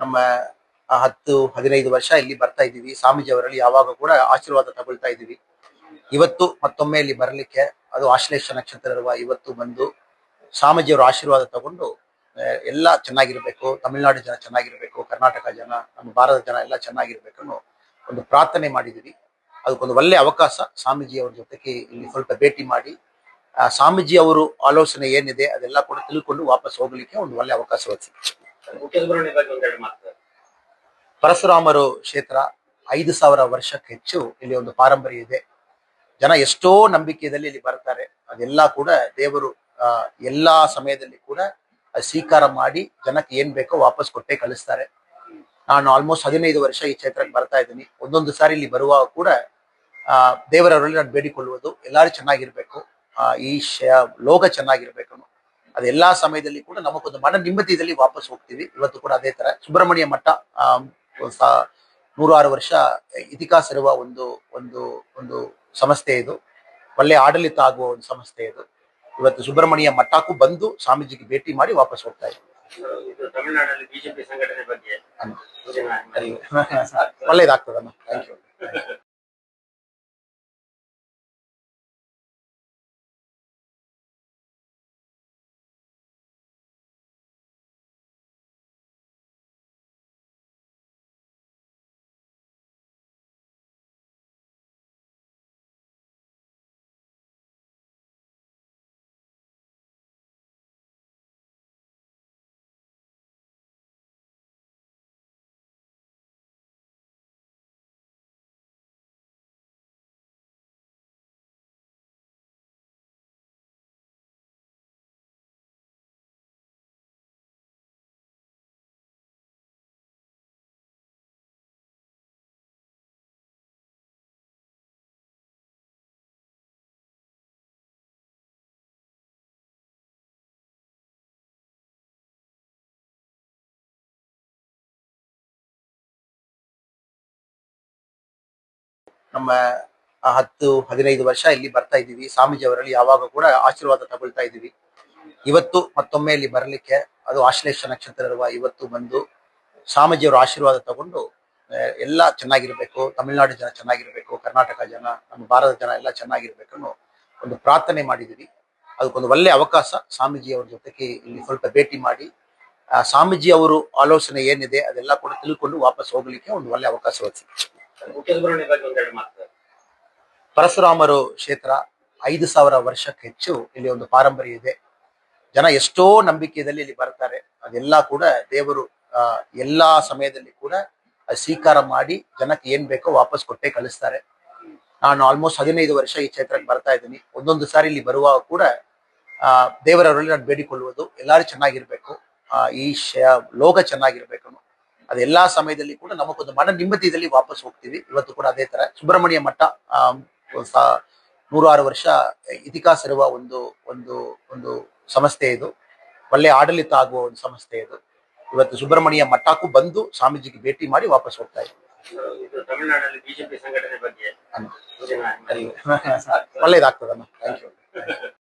ನಮ್ಮ ಹತ್ತು, ಹದಿನೈದು ವರ್ಷ ಇಲ್ಲಿ ಬರ್ತಾ ಇದ್ದೀವಿ. ಸ್ವಾಮೀಜಿ ಅವರಲ್ಲಿ ಯಾವಾಗ ಕೂಡ ಆಶೀರ್ವಾದ ತಗೊಳ್ತಾ ಇದ್ದೀವಿ. ಇವತ್ತು ಮತ್ತೊಮ್ಮೆ ಇಲ್ಲಿ ಬರಲಿಕ್ಕೆ ಅದು ಆಶ್ಲೇಷ ನಕ್ಷತ್ರ ಇರುವ ಇವತ್ತು ಬಂದು ಸ್ವಾಮೀಜಿಯವರ ಆಶೀರ್ವಾದ ತಗೊಂಡು ಎಲ್ಲ ಚೆನ್ನಾಗಿರ್ಬೇಕು, ತಮಿಳುನಾಡು ಜನ ಚೆನ್ನಾಗಿರ್ಬೇಕು, ಕರ್ನಾಟಕ ಜನ, ನಮ್ಮ ಭಾರತ ಜನ ಎಲ್ಲ ಚೆನ್ನಾಗಿರ್ಬೇಕು ಒಂದು ಪ್ರಾರ್ಥನೆ ಮಾಡಿದ್ದೀವಿ. ಅದಕ್ಕೊಂದು ಒಳ್ಳೆ ಅವಕಾಶ ಸ್ವಾಮೀಜಿ ಅವ್ರ ಜೊತೆಗೆ ಇಲ್ಲಿ ಸ್ವಲ್ಪ ಭೇಟಿ ಮಾಡಿ ಸ್ವಾಮೀಜಿ ಅವರು ಆಲೋಚನೆ ಏನಿದೆ ಅದೆಲ್ಲ ಕೂಡ ತಿಳ್ಕೊಂಡು ವಾಪಸ್ ಹೋಗ್ಲಿಕ್ಕೆ ಒಂದು ಒಳ್ಳೆ ಅವಕಾಶ ಒದಗಿಸಿ. ಪರಶುರಾಮರು ಕ್ಷೇತ್ರ ಐದು ಸಾವಿರ ವರ್ಷಕ್ಕೆ ಹೆಚ್ಚು ಇಲ್ಲಿ ಒಂದು ಪಾರಂಪರ್ಯ ಇದೆ. ಜನ ಎಷ್ಟೋ ನಂಬಿಕೆಯಲ್ಲಿ ಇಲ್ಲಿ ಬರ್ತಾರೆ. ಅದೆಲ್ಲ ಕೂಡ ದೇವರು ಎಲ್ಲಾ ಸಮಯದಲ್ಲಿ ಕೂಡ ಸ್ವೀಕಾರ ಮಾಡಿ ಜನಕ್ಕೆ ಏನ್ ಬೇಕೋ ವಾಪಸ್ ಕೊಟ್ಟೆ ಕಳಿಸ್ತಾರೆ. ನಾನು ಆಲ್ಮೋಸ್ಟ್ ಹದಿನೈದು ವರ್ಷ ಈ ಕ್ಷೇತ್ರಕ್ಕೆ ಬರ್ತಾ ಇದ್ದೀನಿ. ಒಂದೊಂದು ಸಾರಿ ಇಲ್ಲಿ ಬರುವಾಗ ಕೂಡ ಆ ದೇವರವರಲ್ಲಿ ನಾನು ಬೇಡಿಕೊಳ್ಳುವುದು ಎಲ್ಲರೂ ಚೆನ್ನಾಗಿರ್ಬೇಕು. ಆ, ಈ ಲೋಕ ಚೆನ್ನಾಗಿರ್ಬೇಕು. ಅದೆಲ್ಲಾ ಸಮಯದಲ್ಲಿ ಕೂಡ ನಮಗೊಂದು ಮನ ನೆಮ್ಮದಿಯಲ್ಲಿ ವಾಪಸ್ ಹೋಗ್ತೀವಿ. ಇವತ್ತು ಕೂಡ ಅದೇ ತರ ಸುಬ್ರಹ್ಮಣ್ಯ ಮಠ ನೂರಾರು ವರ್ಷ ಇತಿಹಾಸ ಇರುವ ಒಂದು ಒಂದು ಒಂದು ಸಂಸ್ಥೆ ಇದು. ಒಳ್ಳೆ ಆಡಳಿತ ಆಗುವ ಒಂದು ಸಂಸ್ಥೆ ಇದು. ಇವತ್ತು ಸುಬ್ರಹ್ಮಣ್ಯ ಮಠಕ್ಕೂ ಬಂದು ಸ್ವಾಮೀಜಿಗೆ ಭೇಟಿ ಮಾಡಿ ವಾಪಸ್ ಹೋಗ್ತಾ ಇದ್ದೀವಿ ಇದು ಬಿಜೆಪಿ ಸಂಘಟನೆ ಬಗ್ಗೆ ಒಳ್ಳೇದಾಗ್ತದಮ್ಮ. ಥ್ಯಾಂಕ್ ಯು ನಮ್ಮ ಹತ್ತು, ಹದಿನೈದು ವರ್ಷ ಇಲ್ಲಿ ಬರ್ತಾ ಇದ್ದೀವಿ. ಸ್ವಾಮೀಜಿ ಅವರಲ್ಲಿ ಯಾವಾಗ ಕೂಡ ಆಶೀರ್ವಾದ ತಗೊಳ್ತಾ ಇದ್ದೀವಿ. ಇವತ್ತು ಮತ್ತೊಮ್ಮೆ ಇಲ್ಲಿ ಬರಲಿಕ್ಕೆ ಅದು ಆಶ್ಲೇಷ ನಕ್ಷತ್ರ ಇರುವ ಇವತ್ತು ಬಂದು ಸ್ವಾಮೀಜಿಯವರ ಆಶೀರ್ವಾದ ತಗೊಂಡು ಎಲ್ಲ ಚೆನ್ನಾಗಿರ್ಬೇಕು, ತಮಿಳುನಾಡು ಜನ ಚೆನ್ನಾಗಿರ್ಬೇಕು, ಕರ್ನಾಟಕ ಜನ, ನಮ್ಮ ಭಾರತ ಜನ ಎಲ್ಲ ಚೆನ್ನಾಗಿರ್ಬೇಕು ಅನ್ನೋ ಒಂದು ಪ್ರಾರ್ಥನೆ ಮಾಡಿದ್ದೀವಿ. ಅದಕ್ಕೊಂದು ಒಳ್ಳೆ ಅವಕಾಶ ಸ್ವಾಮೀಜಿ ಅವ್ರ ಜೊತೆಗೆ ಇಲ್ಲಿ ಸ್ವಲ್ಪ ಭೇಟಿ ಮಾಡಿ ಸ್ವಾಮೀಜಿ ಅವರು ಆಲೋಚನೆ ಏನಿದೆ ಅದೆಲ್ಲ ಕೂಡ ತಿಳ್ಕೊಂಡು ವಾಪಸ್ ಹೋಗ್ಲಿಕ್ಕೆ ಒಂದು ಒಳ್ಳೆ ಅವಕಾಶ ಒದಗಿಸಿ ಪರಶುರಾಮರು ಕ್ಷೇತ್ರ ಐದು ಸಾವಿರ ವರ್ಷಕ್ಕೆ ಹೆಚ್ಚು ಇಲ್ಲಿ ಒಂದು ಪಾರಂಪರ್ಯ ಇದೆ. ಜನ ಎಷ್ಟೋ ನಂಬಿಕೆಯಲ್ಲಿ ಇಲ್ಲಿ ಬರ್ತಾರೆ. ಅದೆಲ್ಲ ಕೂಡ ದೇವರು ಎಲ್ಲಾ ಸಮಯದಲ್ಲಿ ಕೂಡ ಸ್ವೀಕಾರ ಮಾಡಿ ಜನಕ್ಕೆ ಏನ್ ಬೇಕೋ ವಾಪಸ್ ಕೊಟ್ಟೆ ಕಳಿಸ್ತಾರೆ. ನಾನು ಆಲ್ಮೋಸ್ಟ್ ಹದಿನೈದು ವರ್ಷ ಈ ಕ್ಷೇತ್ರಕ್ಕೆ ಬರ್ತಾ ಇದ್ದೀನಿ. ಒಂದೊಂದು ಸಾರಿ ಇಲ್ಲಿ ಬರುವಾಗ ಕೂಡ, ಆ, ದೇವರವರಲ್ಲಿ ನಾನು ಬೇಡಿಕೊಳ್ಳುವುದು ಎಲ್ಲರೂ ಚೆನ್ನಾಗಿರ್ಬೇಕು. ಈ ಲೋಕ ಚೆನ್ನಾಗಿರ್ಬೇಕು. ಅದೆಲ್ಲಾ ಸಮಯದಲ್ಲಿ ಕೂಡ ನಮಗೊಂದು ಮನ ನೆಮ್ಮದಿಯಲ್ಲಿ ವಾಪಸ್ ಹೋಗ್ತೀವಿ. ಇವತ್ತು ಕೂಡ ಅದೇ ತರ ಸುಬ್ರಹ್ಮಣ್ಯ ಮಠ ನೂರಾರು ವರ್ಷ ಇತಿಹಾಸ ಇರುವ ಒಂದು ಒಂದು ಒಂದು ಸಂಸ್ಥೆ ಇದು. ಒಳ್ಳೆ ಆಡಳಿತ ಆಗುವ ಒಂದು ಸಂಸ್ಥೆ ಇದು. ಇವತ್ತು ಸುಬ್ರಹ್ಮಣ್ಯ ಮಠಕ್ಕೂ ಬಂದು ಸ್ವಾಮೀಜಿಗೆ ಭೇಟಿ ಮಾಡಿ ವಾಪಸ್ ಹೋಗ್ತಾ ಇದ್ದೀವಿ ಒಳ್ಳೇದಾಗ್ತದಮ್ಮ. Thank you